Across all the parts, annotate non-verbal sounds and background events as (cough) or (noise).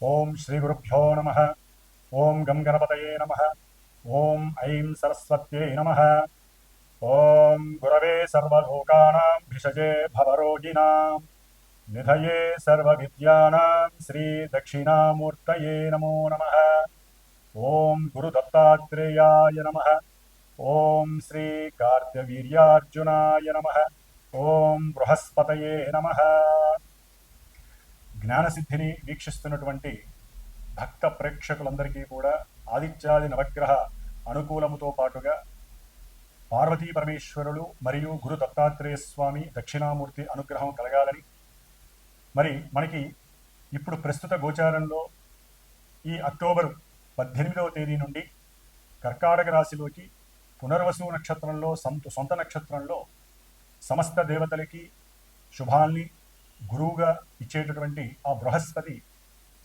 ఓం శ్రీ గురుభ్యో నమ ఓం గం గణపతయే నమ ఓం ఐం సరస్వత్యై నమ ఓం గురవే సర్వలోకానాం భిషజే భవరోగిణాం నిధయే సర్వవిద్యానాం శ్రీ దక్షిణామూర్తయే నమో నమ ఓం గురుదత్తాత్రేయాయ నమ ఓం శ్రీ కార్త్యవీర్యార్జునాయ నమ ఓం బృహస్పతయే నమ జ్ఞానసిద్ధిని వీక్షిస్తున్నటువంటి భక్త ప్రేక్షకులందరికీ కూడా ఆదిత్యాది నవగ్రహ అనుకూలముతో పాటుగా పార్వతీ పరమేశ్వరులు మరియు గురు దత్తాత్రేయ స్వామి దక్షిణామూర్తి అనుగ్రహం కలగాలని. మరి మనకి ఇప్పుడు ప్రస్తుత గోచారంలో ఈ అక్టోబర్ పద్దెనిమిదవ తేదీ నుండి కర్కాటక రాశిలోకి పునర్వసు నక్షత్రంలో సొంత సొంత నక్షత్రంలో సమస్త దేవతలకి శుభాల్ని గురువుగా ఇచ్చేటటువంటి ఆ బృహస్పతి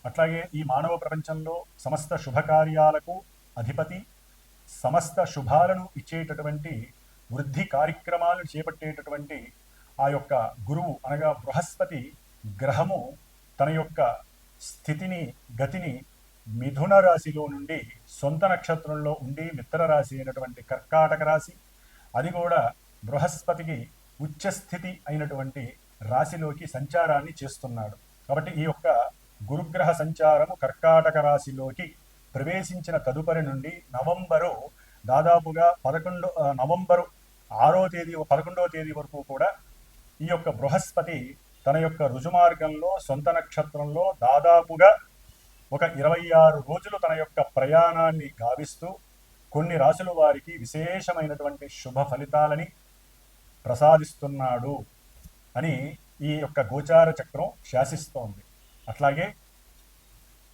అట్లాగే ఈ మానవ ప్రపంచంలో సమస్త శుభకార్యాలకు అధిపతి సమస్త శుభాలను ఇచ్చేటటువంటి వృద్ధి కార్యక్రమాలను చేపట్టేటటువంటి ఆ యొక్క గురువు అనగా బృహస్పతి గ్రహము తన యొక్క స్థితిని గతిని మిథున రాశిలో నుండి సొంత నక్షత్రంలో ఉండి మిత్ర రాశి అయినటువంటి కర్కాటక రాశి అది కూడా బృహస్పతికి ఉచ్చస్థితి అయినటువంటి రాశిలోకి సంచారాన్ని చేస్తున్నాడు. కాబట్టి ఈ యొక్క గురుగ్రహ సంచారము కర్కాటక రాశిలోకి ప్రవేశించిన తదుపరి నుండి నవంబరు దాదాపుగా పదకొండు నవంబరు ఆరో తేదీ పదకొండవ తేదీ వరకు కూడా ఈ యొక్క బృహస్పతి తన యొక్క రుజుమార్గంలో సొంత నక్షత్రంలో దాదాపుగా ఒక ఇరవై ఆరు రోజులు తన యొక్క ప్రయాణాన్ని గావిస్తూ కొన్ని రాశుల వారికి విశేషమైనటువంటి శుభ ఫలితాలని ప్రసాదిస్తున్నాడు. అని ఈ యొక్క గోచార చక్రం శాసిస్తోంది. అట్లాగే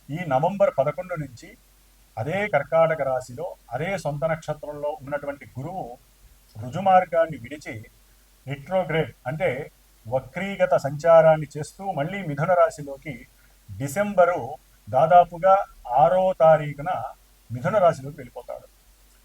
ఈ నవంబర్ పదకొండు నుంచి అదే కర్కాటక రాశిలో అదే సొంత నక్షత్రంలో ఉన్నటువంటి గురువు రుజుమార్గాన్ని విడిచి రిట్రోగ్రేడ్ అంటే వక్రీగత సంచారాన్ని చేస్తూ మళ్ళీ మిథున రాశిలోకి డిసెంబరు దాదాపుగా ఆరో తారీఖున మిథున రాశిలోకి వెళ్ళిపోతాడు.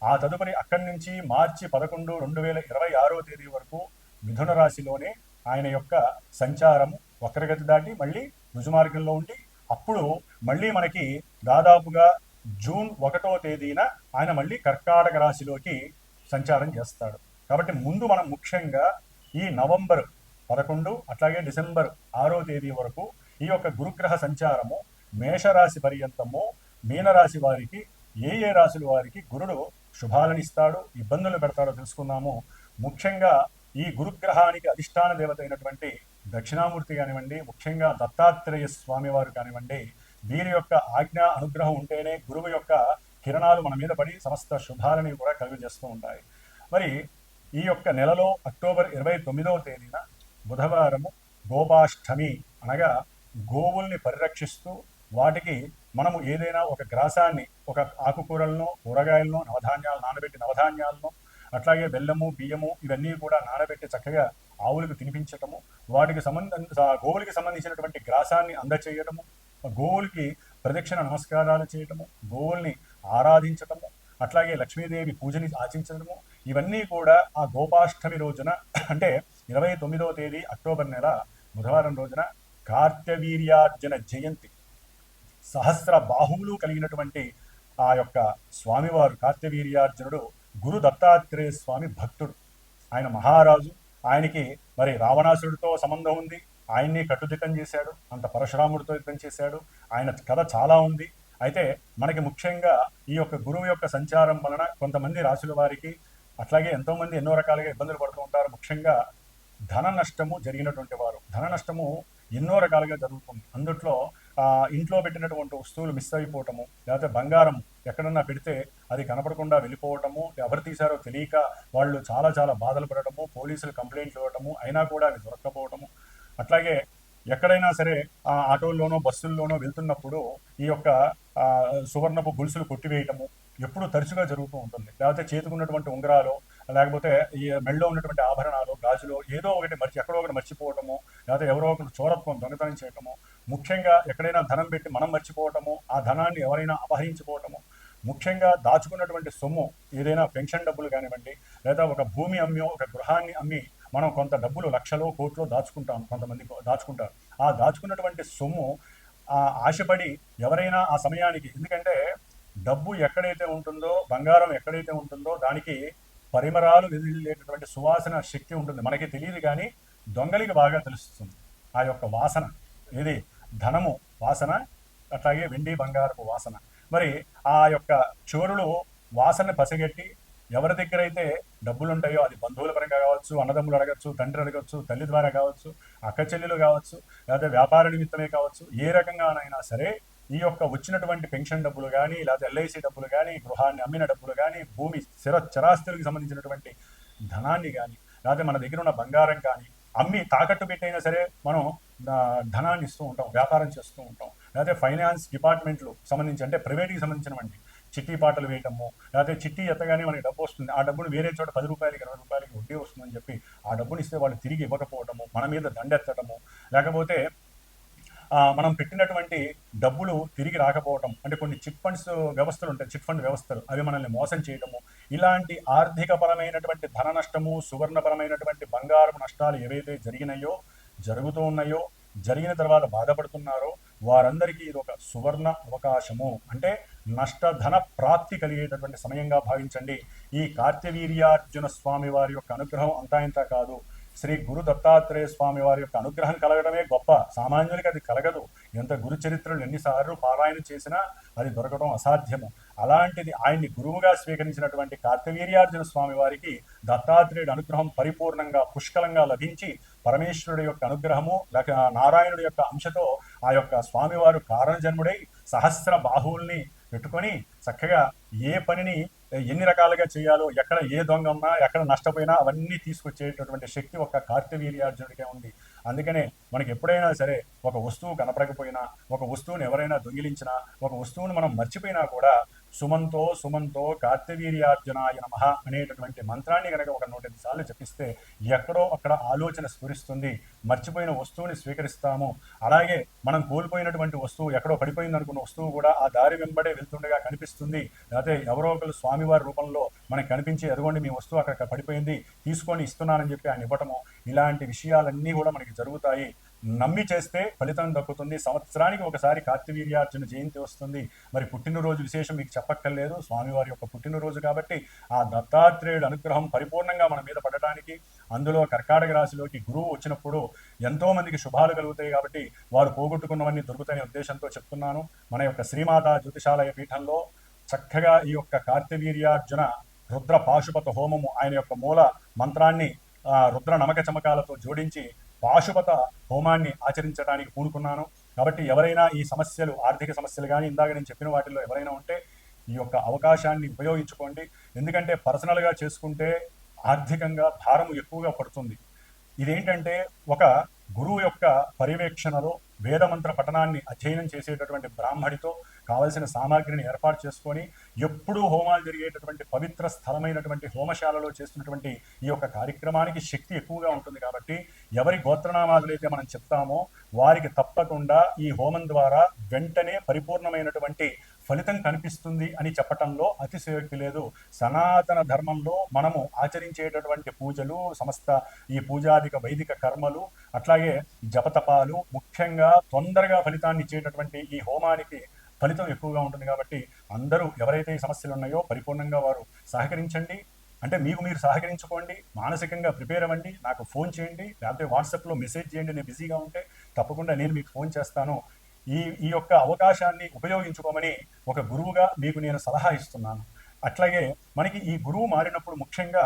ఆ తదుపరి అక్కడి నుంచి మార్చి పదకొండు రెండు వేల ఇరవై ఆరో తేదీ వరకు మిథున రాశిలోనే ఆయన యొక్క సంచారము వక్రగతి దాటి మళ్ళీ రుజుమార్గంలో ఉండి అప్పుడు మళ్ళీ మనకి దాదాపుగా జూన్ ఒకటో తేదీన ఆయన మళ్ళీ కర్కాటక రాశిలోకి సంచారం చేస్తాడు. కాబట్టి ముందు మనం ముఖ్యంగా ఈ నవంబర్ పదకొండు అట్లాగే డిసెంబర్ ఆరో తేదీ వరకు ఈ యొక్క గురుగ్రహ సంచారము మేషరాశి పర్యంతము మీనరాశి వారికి ఏ ఏ రాశుల వారికి గురుడు శుభాలను ఇస్తాడు ఇబ్బందులు పెడతాడో తెలుసుకుందాము. ముఖ్యంగా ఈ గురుగ్రహానికి అధిష్టాన దేవత అయినటువంటి దక్షిణామూర్తి కానివ్వండి ముఖ్యంగా దత్తాత్రేయ స్వామివారు కానివ్వండి వీరి యొక్క ఆజ్ఞ అనుగ్రహం ఉంటేనే గురువు యొక్క కిరణాలు మన మీద పడి సమస్త శుభాలని కూడా కలుగజేస్తూ ఉంటాయి. మరి ఈ యొక్క నెలలో అక్టోబర్ ఇరవై తొమ్మిదవ తేదీన బుధవారము గోపాష్టమి అనగా గోవుల్ని పరిరక్షిస్తూ వాటికి మనము ఏదైనా ఒక గ్రాసాన్ని ఒక ఆకుకూరలను కూరగాయలను నవధాన్యాలు నానబెట్టి నవధాన్యాలను అట్లాగే బెల్లము బియ్యము ఇవన్నీ కూడా నానబెట్టి చక్కగా ఆవులకు తినిపించటము వాటికి సంబంధ గోవులకి సంబంధించినటువంటి గ్రాసాన్ని అందచేయటము గోవులకి ప్రదక్షిణ నమస్కారాలు చేయటము గోవుల్ని ఆరాధించటము అట్లాగే లక్ష్మీదేవి పూజని ఆచరించడము ఇవన్నీ కూడా ఆ గోపాష్టమి రోజున అంటే ఇరవై తొమ్మిదవ తేదీ అక్టోబర్ నెల బుధవారం రోజున కార్తవీర్యార్జున జయంతి. సహస్ర బాహువులు కలిగినటువంటి ఆ యొక్క స్వామివారు కార్తవీర్యార్జునుడు గురు దత్తాత్రేయ స్వామి భక్తుడు. ఆయన మహారాజు. ఆయనకి మరి రావణాసుడితో సంబంధం ఉంది. ఆయన్ని కట్టుదిట్టం చేశాడు. అంత పరశురాముడితో యుద్ధం చేశాడు. ఆయన కథ చాలా ఉంది. అయితే మనకి ముఖ్యంగా ఈ యొక్క గురువు యొక్క సంచారం వలన కొంతమంది రాశుల వారికి అట్లాగే ఎంతోమంది ఎన్నో రకాలుగా ఇబ్బందులు పడుతూ ఉంటారు. ముఖ్యంగా ధన నష్టము జరిగినటువంటి వారు. ధన నష్టము ఎన్నో రకాలుగా జరుగుతుంది. అందుట్లో ఇంట్లో పెట్టినటువంటి వస్తువులు మిస్ అయిపోవటము లేకపోతే బంగారం ఎక్కడన్నా పెడితే అది కనపడకుండా వెళ్ళిపోవటము ఎవరు తీశారో తెలియక వాళ్ళు చాలా చాలా బాధలు పడటము పోలీసులు కంప్లైంట్లు ఇవ్వటము అయినా కూడా అవి దొరక్కపోవటము. అట్లాగే ఎక్కడైనా సరే ఆ ఆటోల్లోనో బస్సుల్లోనో వెళ్తున్నప్పుడు ఈ యొక్క సువర్ణపు గొలుసులు కొట్టివేయటము ఎప్పుడు తరచుగా జరుగుతూ ఉంటుంది. లేకపోతే చేతుకున్నటువంటి ఉంగరాలు లేకపోతే ఈ మెళ్ళలో ఉన్నటువంటి ఆభరణాలు గాజులు ఏదో ఒకటి మర్చి ఎక్కడో ఒకటి మర్చిపోవటము లేకపోతే ఎవరో ఒకరు చోరత్వం దొంగతనం చేయటము ముఖ్యంగా ఎక్కడైనా ధనం పెట్టి మనం మర్చిపోవటము ఆ ధనాన్ని ఎవరైనా అపహరించుకోవటము ముఖ్యంగా దాచుకున్నటువంటి సొమ్ము ఏదైనా పెన్షన్ డబ్బులు కానివ్వండి లేదా ఒక భూమి అమ్మి ఒక గృహాన్ని అమ్మి మనం కొంత డబ్బులు లక్షలో కోట్లో దాచుకుంటాం కొంతమంది దాచుకుంటారు. ఆ దాచుకున్నటువంటి సొమ్ము ఆశపడి ఎవరైనా ఆ సమయానికి ఎందుకంటే డబ్బు ఎక్కడైతే ఉంటుందో బంగారం ఎక్కడైతే ఉంటుందో దానికి పరిమరాలు వెదిలేటటువంటి సువాసన శక్తి ఉంటుంది. మనకి తెలియదు కానీ దొంగలికి బాగా తెలుస్తుంది. ఆ యొక్క వాసన ఇది ధనము వాసన అట్లాగే వెండి బంగారపు వాసన. మరి ఆ యొక్క చోరులు వాసన పసిగట్టి ఎవరి దగ్గర అయితే డబ్బులు ఉంటాయో అది బంధువుల పరంగా కావచ్చు అన్నదమ్ములు అడగచ్చు తండ్రి అడగచ్చు తల్లి ద్వారా కావచ్చు అక్క చెల్లెలు కావచ్చు లేకపోతే వ్యాపార నిమిత్తమే కావచ్చు ఏ రకంగానైనా సరే ఈ యొక్క వచ్చినటువంటి పెన్షన్ డబ్బులు కానీ లేకపోతే ఎల్ఐసి డబ్బులు కానీ గృహాన్ని అమ్మిన డబ్బులు కానీ భూమి స్థిర చరాస్తులకు సంబంధించినటువంటి ధనాన్ని కానీ లేకపోతే మన దగ్గర ఉన్న బంగారం కానీ అమ్మి తాకట్టు పెట్టైనా సరే మనం ధనాన్ని ఇస్తూ ఉంటాం వ్యాపారం చేస్తూ ఉంటాం. లేకపోతే ఫైనాన్స్ డిపార్ట్మెంట్లు సంబంధించి అంటే ప్రైవేట్కి సంబంధించినవంటి చిట్టి పాటలు వేయటము లేకపోతే చిట్టి ఎత్తగానే మనకి డబ్బు వస్తుంది ఆ డబ్బును వేరే చోట పది రూపాయలకి ఇరవై రూపాయలకి వడ్డీ వస్తుందని చెప్పి ఆ డబ్బును ఇస్తే వాళ్ళు తిరిగి ఇవ్వకపోవటము మన మీద దండెత్తటము లేకపోతే మనం పెట్టినటువంటి డబ్బులు తిరిగి రాకపోవటం అంటే కొన్ని చిట్ ఫండ్స్ వ్యవస్థలు ఉంటాయి చిట్ ఫండ్ వ్యవస్థలు అవి మనల్ని మోసం చేయటము ఇలాంటి ఆర్థికపరమైనటువంటి ధన నష్టము సువర్ణపరమైనటువంటి బంగారం నష్టాలు ఏవైతే జరిగినాయో జరుగుతూ ఉన్నాయో జరిగిన తర్వాత బాధపడుతున్నారో వారందరికీ ఇది ఒక సువర్ణ అవకాశము. అంటే నష్టధన ప్రాప్తి కలిగేటటువంటి సమయంగా భావించండి. ఈ కార్తవీర్యార్జున స్వామి వారి యొక్క అనుగ్రహం అంతా ఇంత కాదు. శ్రీ గురు దత్తాత్రేయ స్వామి వారి యొక్క అనుగ్రహం కలగడమే గొప్ప. సామాన్యులకి అది కలగదు. ఎంత గురు చరిత్రలు ఎన్నిసార్లు పారాయణ చేసినా అది దొరకడం అసాధ్యము. అలాంటిది ఆయన్ని గురువుగా స్వీకరించినటువంటి కార్తవీర్యార్జున స్వామి వారికి దత్తాత్రేయుడు అనుగ్రహం పరిపూర్ణంగా పుష్కలంగా లభించి పరమేశ్వరుడి యొక్క అనుగ్రహము లేక నారాయణుడి యొక్క అంశతో ఆ యొక్క స్వామివారు కారణజన్ముడై సహస్ర బాహువుల్ని పెట్టుకొని చక్కగా ఏ పనిని ఎన్ని రకాలుగా చేయాలో ఎక్కడ ఏ దొంగ ఉన్నా ఎక్కడ నష్టపోయినా అవన్నీ తీసుకొచ్చేటటువంటి శక్తి ఒక కార్తవీర్యార్జునుడికే ఉంది. అందుకనే మనకి ఎప్పుడైనా సరే ఒక వస్తువు కనపడకపోయినా ఒక వస్తువును ఎవరైనా దొంగిలించినా ఒక వస్తువును మనం మర్చిపోయినా కూడా సుమంతో సుమంతో కార్తవీర్యార్జునాయ నమ అనేటటువంటి మంత్రాన్ని కనుక ఒక నూట ఎనిమిది సార్లు జపిస్తే ఎక్కడో అక్కడ ఆలోచన స్ఫురిస్తుంది. మర్చిపోయిన వస్తువుని స్వీకరిస్తాము. అలాగే మనం కోల్పోయినటువంటి వస్తువు ఎక్కడో పడిపోయింది అనుకున్న వస్తువు కూడా ఆ దారి వెంబడే వెళ్తుండగా కనిపిస్తుంది. లేకపోతే ఎవరో ఒకరు స్వామివారి రూపంలో మనకి కనిపించి ఎదుగోండి మీ వస్తువు అక్కడ పడిపోయింది తీసుకొని ఇస్తున్నానని చెప్పి ఆయన ఇవ్వటము ఇలాంటి విషయాలన్నీ కూడా మనకి జరుగుతాయి. నమ్మి చేస్తే ఫలితం దక్కుతుంది. సంవత్సరానికి ఒకసారి కార్తవీర్యార్జున జయంతి వస్తుంది. మరి పుట్టినరోజు విశేషం మీకు చెప్పక్కర్లేదు. స్వామివారి యొక్క పుట్టినరోజు కాబట్టి ఆ దత్తాత్రేయుడు అనుగ్రహం పరిపూర్ణంగా మన మీద పడటానికి అందులో కర్కాటక రాశిలోకి గురువు వచ్చినప్పుడు ఎంతోమందికి శుభాలు కలుగుతాయి కాబట్టి వారు పోగొట్టుకున్నవన్నీ దొరుకుతాయనే ఉద్దేశంతో చెప్తున్నాను. మన యొక్క శ్రీమాత జ్యోతిషాలయ పీఠంలో చక్కగా ఈ యొక్క కార్తవీర్యార్జున రుద్ర పాశుపత హోమము ఆయన యొక్క మూల మంత్రాన్ని ఆ, రుద్ర నమక చమకాలతో జోడించి పాశుపత హోమాన్ని ఆచరించడానికి పూనుకున్నాను. కాబట్టి ఎవరైనా ఈ సమస్యలు ఆర్థిక సమస్యలు కానీ ఇందాక నేను చెప్పిన వాటిల్లో ఎవరైనా ఉంటే ఈ యొక్క అవకాశాన్ని ఉపయోగించుకోండి. ఎందుకంటే పర్సనల్గా చేసుకుంటే ఆర్థికంగా భారం ఎక్కువగా పడుతుంది. ఇదేంటంటే ఒక గురువు యొక్క పర్యవేక్షణలో వేదమంత్ర పఠనాన్ని అధ్యయనం చేసేటటువంటి బ్రాహ్మడితో కావలసిన సామాగ్రిని ఏర్పాటు చేసుకొని ఎప్పుడూ హోమాలు జరిగేటటువంటి పవిత్ర స్థలమైనటువంటి హోమశాలలో చేస్తున్నటువంటి ఈ యొక్క కార్యక్రమానికి శక్తి ఎక్కువగా ఉంటుంది కాబట్టి ఎవరి గోత్రనామాదులు అయితే మనం చెప్తామో వారికి తప్పకుండా ఈ హోమం ద్వారా వెంటనే పరిపూర్ణమైనటువంటి ఫలితం కనిపిస్తుంది అని చెప్పటంలో అతిశయోక్తి లేదు. సనాతన ధర్మంలో మనము ఆచరించేటటువంటి పూజలు సమస్త ఈ పూజాదిక వైదిక కర్మలు అట్లాగే జపతపాలు ముఖ్యంగా తొందరగా ఫలితాన్ని ఇచ్చేటటువంటి ఈ హోమానికి ఫలితం ఎక్కువగా ఉంటుంది కాబట్టి అందరూ ఎవరైతే ఈ సమస్యలు ఉన్నాయో పరిపూర్ణంగా వారు సహకరించండి. అంటే మీకు మీరు సహకరించుకోండి మానసికంగా ప్రిపేర్ అవ్వండి నాకు ఫోన్ చేయండి లేకపోతే వాట్సాప్లో మెసేజ్ చేయండి నేను బిజీగా ఉంటే తప్పకుండా నేను మీకు ఫోన్ చేస్తాను. ఈ ఈ యొక్క అవకాశాన్ని ఉపయోగించుకోమని ఒక గురువుగా మీకు నేను సలహా ఇస్తున్నాను. అట్లాగే మనకి ఈ గురువు మారినప్పుడు ముఖ్యంగా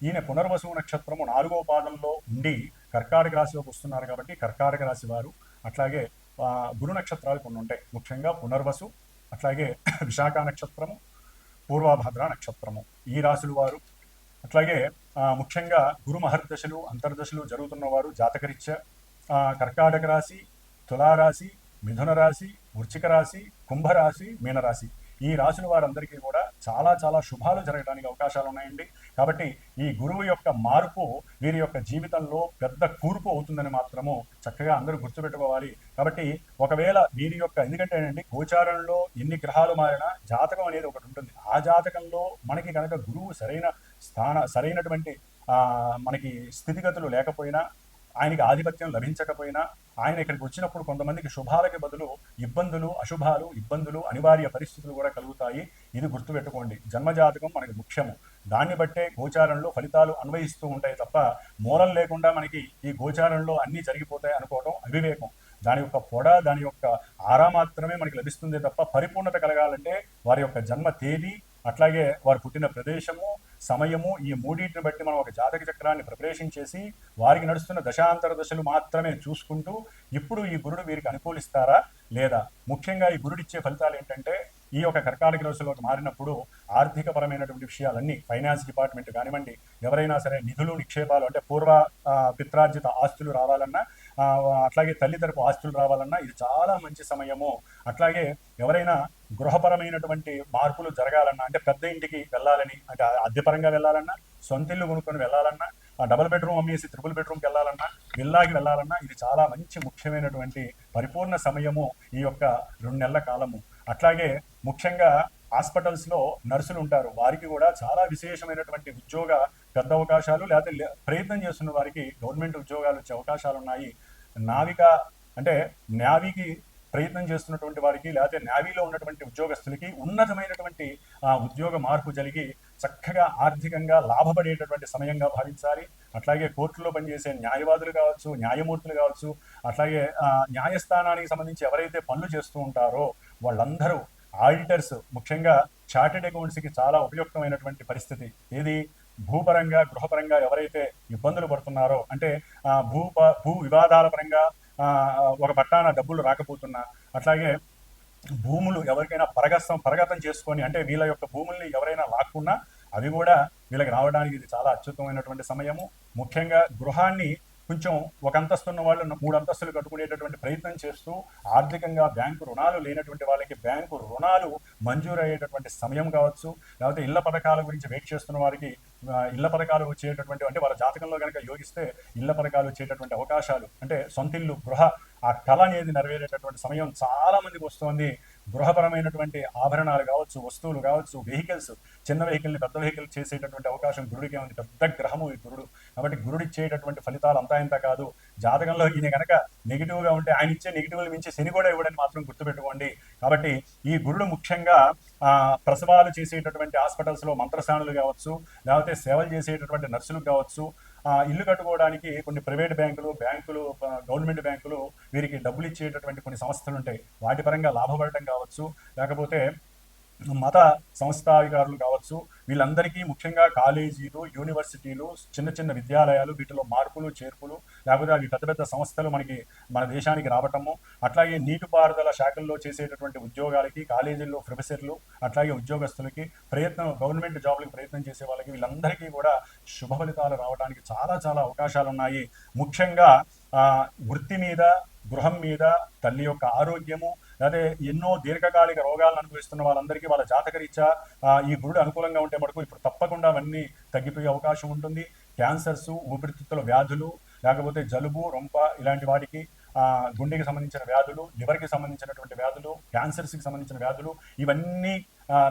ఈయన పునర్వసు నక్షత్రము నాలుగో పాదంలో ఉండి కర్కాటక రాశిలోకి వస్తున్నారు కాబట్టి కర్కాటక రాశి వారు అట్లాగే గురు నక్షత్రాలు కొన్ని ఉంటాయి. ముఖ్యంగా పునర్వసు అట్లాగే విశాఖ నక్షత్రము పూర్వాభద్ర నక్షత్రము ఈ రాశుల వారు. అట్లాగే ముఖ్యంగా గురు మహర్దశలు అంతర్దశలు జరుగుతున్న వారు జాతకరీత్యా కర్కాటక రాశి తులారాశి మిథున రాశి వృచ్చిక రాశి కుంభరాశి మీనరాశి ఈ రాశుల వారందరికీ కూడా చాలా చాలా శుభాలు జరగడానికి అవకాశాలు ఉన్నాయండి. కాబట్టి ఈ గురువు యొక్క మార్పు వీరి యొక్క జీవితంలో పెద్ద కూర్పు అవుతుందని మాత్రము చక్కగా అందరూ గుర్తుపెట్టుకోవాలి. కాబట్టి ఒకవేళ వీరి యొక్క ఎందుకంటే అండి గోచారంలో ఎన్ని గ్రహాలు మారినా జాతకం అనేది ఒకటి ఉంటుంది. ఆ జాతకంలో మనకి కనుక గురువు సరైన స్థాన సరైనటువంటి మనకి స్థితిగతులు లేకపోయినా ఆయనకి ఆధిపత్యం లభించకపోయినా ఆయన ఇక్కడికి వచ్చినప్పుడు కొంతమందికి శుభాలకి బదులు ఇబ్బందులు అశుభాలు ఇబ్బందులు అనివార్య పరిస్థితులు కూడా కలుగుతాయి. ఇది గుర్తుపెట్టుకోండి. జన్మజాతకం మనకి ముఖ్యము. దాన్ని బట్టే గోచారంలో ఫలితాలు అన్వయిస్తూ ఉంటాయి తప్ప మూలం లేకుండా మనకి ఈ గోచారంలో అన్నీ జరిగిపోతాయి అనుకోవడం అవివేకం. దాని యొక్క పొడ దాని యొక్క ఆరా మాత్రమే మనకి లభిస్తుంది తప్ప పరిపూర్ణత కలగాలంటే వారి యొక్క జన్మ తేదీ అట్లాగే వారు పుట్టిన ప్రదేశము సమయము ఈ మూడింటిని బట్టి మనం ఒక జాతక చక్రాన్ని ప్రిపరేషన్ చేసి వారికి నడుస్తున్న దశాంతర దశలు మాత్రమే చూసుకుంటూ ఇప్పుడు ఈ గురుడు వీరికి అనుకూలిస్తారా లేదా? ముఖ్యంగా ఈ గురుడిచ్చే ఫలితాలు ఏంటంటే ఈ యొక్క కర్కాటక రోజులోకి మారినప్పుడు ఆర్థిక పరమైనటువంటి విషయాలన్నీ ఫైనాన్స్ డిపార్ట్మెంట్ కానివ్వండి ఎవరైనా సరే నిధులు నిక్షేపాలు అంటే పూర్వ పిత్రార్జిత ఆస్తులు రావాలన్నా అట్లాగే తల్లి తరపు ఆస్తులు రావాలన్నా ఇది చాలా మంచి సమయము. అట్లాగే ఎవరైనా గృహపరమైనటువంటి మార్పులు జరగాలన్నా అంటే పెద్ద ఇంటికి వెళ్ళాలని అంటే అద్దె పరంగా వెళ్ళాలన్నా సొంత ఇల్లు కొనుక్కొని వెళ్ళాలన్నా ఆ డబుల్ బెడ్రూమ్ అమ్మేసి త్రిపుల్ బెడ్రూమ్కి వెళ్ళాలన్నా విల్లాకి వెళ్ళాలన్నా ఇది చాలా మంచి ముఖ్యమైనటువంటి పరిపూర్ణ సమయము ఈ యొక్క రెండు నెలల కాలము. అట్లాగే ముఖ్యంగా హాస్పిటల్స్లో నర్సులు ఉంటారు. వారికి కూడా చాలా విశేషమైనటువంటి ఉద్యోగ పెద్ద అవకాశాలు లేకపోతే లే- ప్రయత్నం చేస్తున్న వారికి గవర్నమెంట్ ఉద్యోగాలు వచ్చే అవకాశాలు ఉన్నాయి నావిక అంటే నావికి ప్రయత్నం చేస్తున్నటువంటి వారికి లేకపోతే నావీలో ఉన్నటువంటి ఉద్యోగస్తులకి ఉన్నతమైనటువంటి ఆ, ఉద్యోగ మార్పు జరిగి చక్కగా ఆర్థికంగా లాభపడేటటువంటి సమయంగా భావించాలి. అట్లాగే కోర్టులో పనిచేసే న్యాయవాదులు కావచ్చు న్యాయమూర్తులు కావచ్చు అట్లాగే న్యాయస్థానానికి సంబంధించి ఎవరైతే పనులు చేస్తూ ఉంటారో వాళ్ళందరూ ఆడిటర్స్ ముఖ్యంగా చార్టెడ్ అకౌంట్స్కి చాలా ఉపయుక్తమైనటువంటి పరిస్థితి. ఏది? భూపరంగా గృహపరంగా ఎవరైతే ఇబ్బందులు పడుతున్నారో అంటే భూ భూ వివాదాల పరంగా ఒక పట్టాన డబ్బులు రాకపోతున్నా అట్లాగే భూములు ఎవరికైనా పరగస్తం పరగతం చేసుకొని అంటే వీళ్ళ యొక్క భూముల్ని ఎవరైనా లాక్కున్నా అవి కూడా వీళ్ళకి రావడానికి ఇది చాలా అత్యుత్తమైనటువంటి సమయము. ముఖ్యంగా గృహాన్ని కొంచెం ఒక అంతస్తు ఉన్న వాళ్ళు మూడు అంతస్తులు కట్టుకునేటటువంటి ప్రయత్నం చేస్తూ ఆర్థికంగా బ్యాంకు రుణాలు లేనటువంటి వాళ్ళకి బ్యాంకు రుణాలు మంజూరు అయ్యేటటువంటి సమయం కావచ్చు. లేకపోతే ఇళ్ళ పథకాల గురించి వెయిట్ చేస్తున్న వారికి ఇళ్ళ పథకాలు వచ్చేటటువంటి అంటే వాళ్ళ జాతకంలో కనుక యోగిస్తే ఇళ్ళ పథకాలు వచ్చేటటువంటి అవకాశాలు అంటే సొంతిల్లు గృహ ఆ కళ అనేది నెరవేరేటటువంటి సమయం చాలా మందికి వస్తోంది. గృహపరమైనటువంటి ఆభరణాలు కావచ్చు వస్తువులు కావచ్చు వెహికల్స్ చిన్న వెహికల్ని పెద్ద వెహికల్ చేసేటటువంటి అవకాశం గురుడికే ఉంది. పెద్ద గ్రహము ఈ గురుడు. కాబట్టి గురుడు ఇచ్చేటటువంటి ఫలితాలు అంతా ఇంత కాదు. జాతకంలో ఈయన కనుక నెగిటివ్గా ఉంటే ఆయన ఇచ్చే నెగిటివ్లు మించి శని కూడా ఇవ్వడని మాత్రం గుర్తుపెట్టుకోండి. కాబట్టి ఈ గురుడు ముఖ్యంగా ప్రసవాలు చేసేటటువంటి హాస్పిటల్స్లో మంత్రస్థానులు కావచ్చు లేకపోతే సేవలు చేసేటటువంటి నర్సులు కావచ్చు ఇల్లు కట్టుకోవడానికి కొన్ని ప్రైవేట్ బ్యాంకులు బ్యాంకులు గవర్నమెంట్ బ్యాంకులు వీరికి డబ్బులు ఇచ్చేటటువంటి కొన్ని సంస్థలు ఉంటాయి. వాటి పరంగా లాభపడటం కావచ్చు లేకపోతే మత సంస్థాధికారులు కావచ్చు వీళ్ళందరికీ ముఖ్యంగా కాలేజీలు యూనివర్సిటీలు చిన్న చిన్న విద్యాలయాలు వీటిలో మార్పులు చేర్పులు లేకపోతే అవి పెద్ద పెద్ద సంస్థలు మనకి మన దేశానికి రావటము అట్లాగే నీటిపారుదల శాఖల్లో చేసేటటువంటి ఉద్యోగాలకి కాలేజీల్లో ప్రొఫెసర్లు అట్లాగే ఉద్యోగస్తులకి ప్రయత్నం గవర్నమెంట్ జాబ్లకు ప్రయత్నం చేసే వాళ్ళకి వీళ్ళందరికీ కూడా శుభ ఫలితాలు రావడానికి చాలా చాలా అవకాశాలు ఉన్నాయి ముఖ్యంగా వృత్తి మీద గృహం మీద తల్లి యొక్క ఆరోగ్యము అదే ఎన్నో దీర్ఘకాలిక రోగాలను అనుభవిస్తున్న వాళ్ళందరికీ వాళ్ళ జాతకరీత్యా ఈ గురుడు అనుకూలంగా ఉంటే మటుకు ఇప్పుడు తప్పకుండా అవన్నీ తగ్గిపోయే అవకాశం ఉంటుంది. క్యాన్సర్స్ ఊపిరితిత్తుల వ్యాధులు లేకపోతే జలుబు రొంప ఇలాంటి వాటికి గుండెకి సంబంధించిన వ్యాధులు లివర్కి సంబంధించినటువంటి వ్యాధులు క్యాన్సర్స్కి సంబంధించిన వ్యాధులు ఇవన్నీ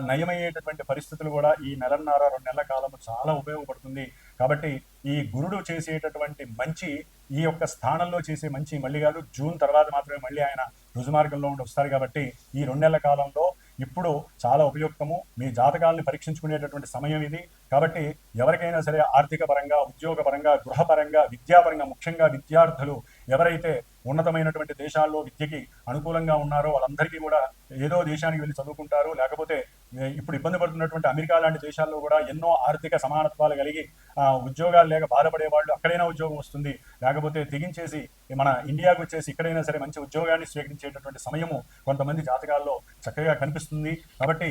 నయమయ్యేటటువంటి పరిస్థితులు కూడా ఈ నెలన్నర రెండు నెలల కాలం చాలా ఉపయోగపడుతుంది. కాబట్టి ఈ గురుడు చేసేటటువంటి మంచి ఈ యొక్క స్థానంలో చేసే మంచి మళ్ళీ కాదు జూన్ తర్వాత మాత్రమే మళ్ళీ ఆయన రుజుమార్గంలో ఉండి వస్తారు కాబట్టి ఈ రెండు నెలల కాలంలో ఇప్పుడు చాలా ఉపయుక్తము. మీ జాతకాలను పరీక్షించుకునేటటువంటి సమయం ఇది. కాబట్టి ఎవరికైనా సరే ఆర్థిక పరంగా ఉద్యోగపరంగా గృహపరంగా విద్యాపరంగా ముఖ్యంగా విద్యార్థులు ఎవరైతే ఉన్నతమైనటువంటి దేశాల్లో విద్యకి అనుకూలంగా ఉన్నారో వాళ్ళందరికీ కూడా ఏదో దేశానికి వెళ్ళి చదువుకుంటారు. లేకపోతే ఇప్పుడు ఇబ్బంది పడుతున్నటువంటి అమెరికా లాంటి దేశాల్లో కూడా ఎన్నో ఆర్థిక సమానత్వాలు కలిగి ఉద్యోగాలు లేక బాధపడే వాళ్ళు అక్కడైనా ఉద్యోగం వస్తుంది. లేకపోతే తెగించేసి మన ఇండియాకు వచ్చేసి ఇక్కడైనా సరే మంచి ఉద్యోగాన్ని స్వీకరించేటటువంటి సమయము కొంతమంది జాతకాల్లో చక్కగా కనిపిస్తుంది. కాబట్టి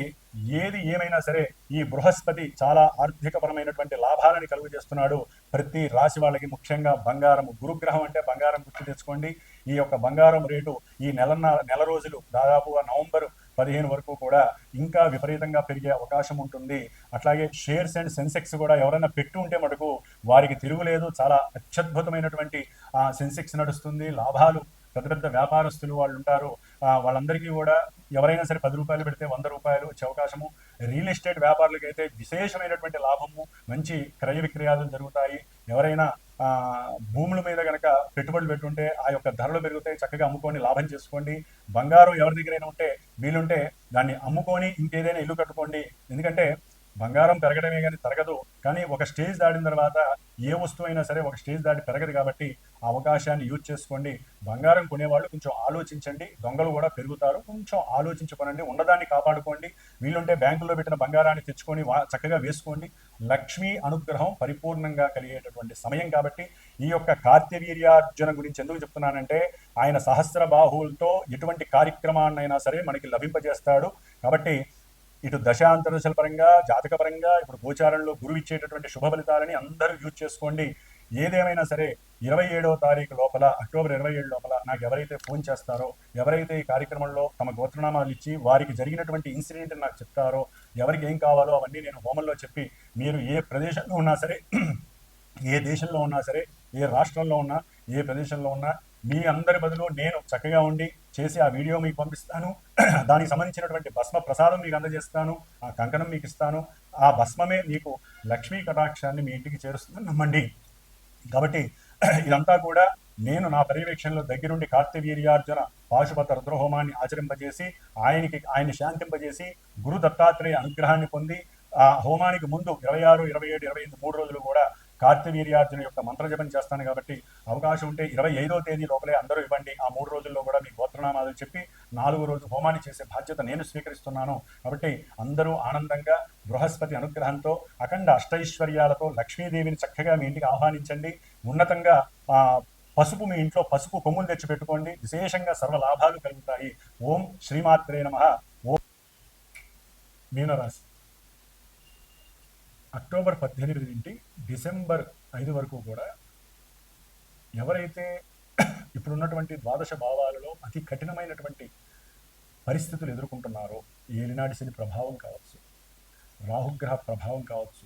ఏది ఏమైనా సరే ఈ బృహస్పతి చాలా ఆర్థికపరమైనటువంటి లాభాలని కలుగు చేస్తున్నాడు. ప్రతి రాశి వాళ్ళకి ముఖ్యంగా బంగారం గురుగ్రహం అంటే బంగారం గుర్తు తెచ్చుకోండి. ఈ యొక్క బంగారం రేటు ఈ నెలన్న నెల రోజులు దాదాపుగా నవంబర్ పదిహేను వరకు కూడా ఇంకా విపరీతంగా పెరిగే అవకాశం ఉంటుంది. అట్లాగే షేర్స్ అండ్ సెన్సెక్స్ కూడా ఎవరైనా పెట్టి ఉంటే మటుకు వారికి తిరుగులేదు. చాలా అత్యద్భుతమైనటువంటి సెన్సెక్స్ నడుస్తుంది. లాభాలు పెద్ద పెద్ద వ్యాపారస్తులు వాళ్ళు ఉంటారు. వాళ్ళందరికీ కూడా ఎవరైనా సరే పది రూపాయలు పెడితే వంద రూపాయలు వచ్చే అవకాశము. రియల్ ఎస్టేట్ వ్యాపారులకు అయితే విశేషమైనటువంటి లాభము. మంచి క్రయ విక్రయాలు జరుగుతాయి. ఎవరైనా భూముల మీద కనుక పెట్టుబడులు పెట్టుంటే ఆ యొక్క ధరలు పెరుగుతాయి. చక్కగా అమ్ముకొని లాభం చేసుకోండి. బంగారం ఎవరి దగ్గరైనా ఉంటే వీలుంటే దాన్ని అమ్ముకొని ఇంకేదైనా ఇల్లు కట్టుకోండి. ఎందుకంటే బంగారం పెరగడమే కానీ తరగదు. కానీ ఒక స్టేజ్ దాటిన తర్వాత ఏ వస్తువు అయినా సరే ఒక స్టేజ్ దాటి పెరగదు కాబట్టి అవకాశాన్ని యూజ్ చేసుకోండి. బంగారం కొనేవాళ్ళు కొంచెం ఆలోచించండి. దొంగలు కూడా పెరుగుతారు. కొంచెం ఆలోచించుకోనండి. ఉన్నదాన్ని కాపాడుకోండి. వీళ్ళుంటే బ్యాంకులో పెట్టిన బంగారాన్ని తెచ్చుకొని వా- చక్కగా వేసుకోండి. లక్ష్మీ అనుగ్రహం పరిపూర్ణంగా కలిగేటటువంటి సమయం కాబట్టి ఈ యొక్క కార్తవీర్యార్జున గురించి ఎందుకు చెప్తున్నానంటే ఆయన సహస్ర బాహువులతో ఎటువంటి కార్యక్రమాన్నైనా సరే మనకి లభింపజేస్తాడు. కాబట్టి ఇటు దశాంతరదశల పరంగా జాతక పరంగా ఇప్పుడు గోచారంలో గురువు ఇచ్చేటటువంటి శుభ ఫలితాలని అందరూ యూజ్ చేసుకోండి. ఏదేమైనా సరే ఇరవై ఏడవ తారీఖు లోపల అక్టోబర్ ఇరవై ఏడు లోపల నాకు ఎవరైతే ఫోన్ చేస్తారో ఎవరైతే ఈ కార్యక్రమంలో తమ గోత్రనామాలు ఇచ్చి వారికి జరిగినటువంటి ఇన్సిడెంట్ నాకు చెప్తారో ఎవరికి ఏం కావాలో అవన్నీ నేను హోమంలో చెప్పి మీరు ఏ ప్రదేశంలో ఉన్నా సరే (clears throat) ఏ దేశంలో ఉన్నా సరే ఏ రాష్ట్రంలో ఉన్నా ఏ ప్రదేశంలో ఉన్నా మీ అందరి బదులు నేను చక్కగా ఉండి చేసి ఆ వీడియో మీకు పంపిస్తాను. (clears throat) దానికి సంబంధించినటువంటి భస్మ ప్రసాదం మీకు అందజేస్తాను. ఆ కంకణం మీకు ఇస్తాను. ఆ భస్మమే మీకు లక్ష్మీ కటాక్షాన్ని మీ ఇంటికి చేరుస్తుందని నమ్మండి. కాబట్టి (clears throat) ఇదంతా కూడా నేను నా పర్యవేక్షణలో దగ్గరుండి కార్తవీర్యార్జున పాశుపత రుద్రహోమాన్ని ఆచరింపజేసి ఆయనకి ఆయన శాంతింపజేసి గురు దత్తాత్రేయ అనుగ్రహాన్ని పొంది ఆ హోమానికి ముందు ఇరవై ఆరు ఇరవై ఏడు ఇరవై ఎనిమిది మూడు రోజులు కూడా కార్తవీర్యార్జున యొక్క మంత్రజపం చేస్తాను కాబట్టి అవకాశం ఉంటే ఇరవై ఐదో తేదీ లోపలే అందరూ ఇవ్వండి. ఆ మూడు రోజుల్లో కూడా మీ గోత్రనామాలు చెప్పి నాలుగో రోజు హోమాన్ని చేసే బాధ్యత నేను స్వీకరిస్తున్నాను. కాబట్టి అందరూ ఆనందంగా బృహస్పతి అనుగ్రహంతో అఖండ అష్టైశ్వర్యాలతో లక్ష్మీదేవిని చక్కగా మీ ఇంటికి ఆహ్వానించండి. ఉన్నతంగా పసుపు మీ ఇంట్లో పసుపు కొమ్ములు తెచ్చి పెట్టుకోండి. విశేషంగా సర్వ లాభాలు కలుగుతాయి. ఓం శ్రీమాత్రే నమ. ఓం మీనరాశి. అక్టోబర్ పద్దెనిమిది నుండి డిసెంబర్ ఐదు వరకు కూడా ఎవరైతే ఇప్పుడున్నటువంటి ద్వాదశ భావాలలో అతి కఠినమైనటువంటి పరిస్థితులు ఎదుర్కొంటున్నారో ఏలినాటి శని ప్రభావం కావచ్చు రాహుగ్రహ ప్రభావం కావచ్చు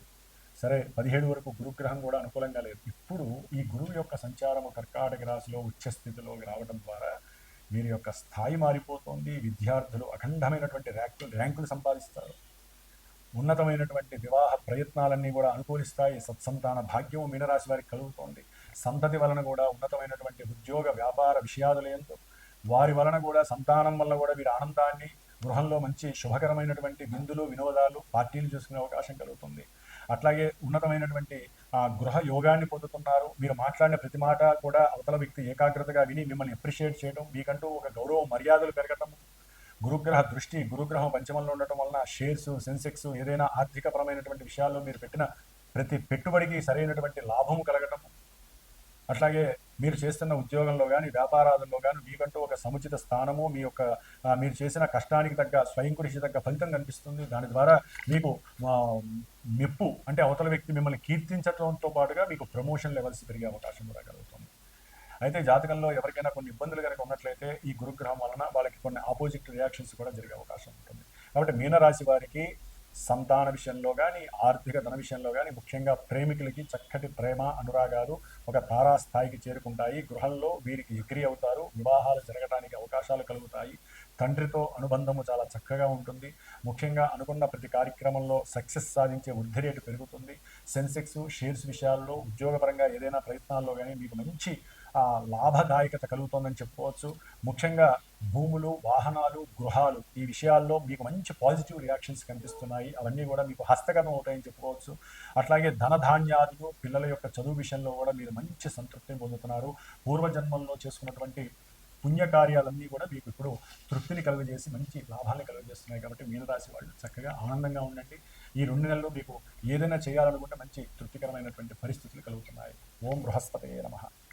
సరే పదిహేడు వరకు గురుగ్రహం కూడా అనుకూలంగా లేదు. ఇప్పుడు ఈ గురువు యొక్క సంచారము కర్కాటక రాశిలో ఉచ్చస్థితిలోకి రావడం ద్వారా వీరి యొక్క స్థాయి మారిపోతోంది. విద్యార్థులు అఖండమైనటువంటి ర్యాంకులు ర్యాంకులు సంపాదిస్తారు. ఉన్నతమైనటువంటి వివాహ ప్రయత్నాలన్నీ కూడా అనుకూలిస్తాయి. సత్సంతాన భాగ్యం మీనరాశి వారికి కలుగుతోంది. సంతతి వలన కూడా ఉన్నతమైనటువంటి ఉద్యోగ వ్యాపార విషయాదులందు వారి వలన కూడా సంతానం వల్ల కూడా వీరి ఆనందాన్ని గృహంలో మంచి శుభకరమైనటువంటి విందులు వినోదాలు పార్టీలు చేసుకునే అవకాశం కలుగుతుంది. అట్లాగే ఉన్నతమైనటువంటి ఆ గృహ యోగాన్ని పొందుతున్నారు. మీరు మాట్లాడిన ప్రతి మాట కూడా అవతల వ్యక్తి ఏకాగ్రతగా విని మిమ్మల్ని అప్రిషియేట్ చేయడం మీకంటూ ఒక గౌరవ మర్యాదలు పెరగటం గురుగ్రహ దృష్టి గురుగ్రహం పంచమంలో ఉండటం వలన షేర్స్ సెన్సెక్స్ ఏదైనా ఆర్థికపరమైనటువంటి విషయాల్లో మీరు పెట్టిన ప్రతి పెట్టుబడికి సరైనటువంటి లాభము కలగటం. అట్లాగే మీరు చేస్తున్న ఉద్యోగంలో కానీ వ్యాపారాలలో కానీ మీకంటూ ఒక సముచిత స్థానము మీ యొక్క మీరు చేసిన కష్టానికి తగ్గ స్వయం కృషి తగ్గ ఫలితం కనిపిస్తుంది. దాని ద్వారా మీకు మెప్పు అంటే అవతల వ్యక్తి మిమ్మల్ని కీర్తించడంతో పాటుగా మీకు ప్రమోషన్ లెవెల్స్ పెరిగే అవకాశం కూడా కలుగుతుంది. అయితే జాతకంలో ఎవరికైనా కొన్ని ఇబ్బందులు కనుక ఉన్నట్లయితే ఈ గురుగ్రహం వలన వాళ్ళకి కొన్ని ఆపోజిట్ రియాక్షన్స్ కూడా జరిగే అవకాశం ఉంటుంది. కాబట్టి మీనరాశి వారికి సంతాన విషయంలో కానీ ఆర్థిక ధన విషయంలో కానీ ముఖ్యంగా ప్రేమికులకి చక్కటి ప్రేమ అనురాగాలు ఒక తారా స్థాయికి చేరుకుంటాయి. గృహంలో వీరికి ఎగ్రీ అవుతారు వివాహాలు జరగడానికి అవకాశాలు కలుగుతాయి. తండ్రితో అనుబంధము చాలా చక్కగా ఉంటుంది. ముఖ్యంగా అనుకున్న ప్రతి కార్యక్రమంలో సక్సెస్ సాధించే వృద్ధి రేటు పెరుగుతుంది. సెన్సెక్స్ షేర్స్ విషయాల్లో ఉద్యోగపరంగా ఏదైనా ప్రయత్నాల్లో కానీ మీకు మంచి లాభదాయకత కలుగుతోందని చెప్పుకోవచ్చు. ముఖ్యంగా భూములు వాహనాలు గృహాలు ఈ విషయాల్లో మీకు మంచి పాజిటివ్ రియాక్షన్స్ కనిపిస్తున్నాయి. అవన్నీ కూడా మీకు హస్తగతం అవుతాయని చెప్పుకోవచ్చు. అట్లాగే ధనధాన్యాదులు పిల్లల యొక్క చదువు విషయంలో కూడా మీరు మంచి సంతృప్తిని పొందుతున్నారు. పూర్వజన్మంలో చేసుకున్నటువంటి పుణ్యకార్యాలన్నీ కూడా మీకు ఇప్పుడు తృప్తిని కలుగజేసి మంచి లాభాలను కలుగజేస్తున్నాయి కాబట్టి మీనరాశి వాళ్ళు చక్కగా ఆనందంగా ఉండండి. ఈ రెండు నెలలు మీకు ఏదైనా చేయాలనుకుంటే మంచి తృప్తికరమైనటువంటి పరిస్థితులు కలుగుతున్నాయి. ఓం బృహస్పతే నమః.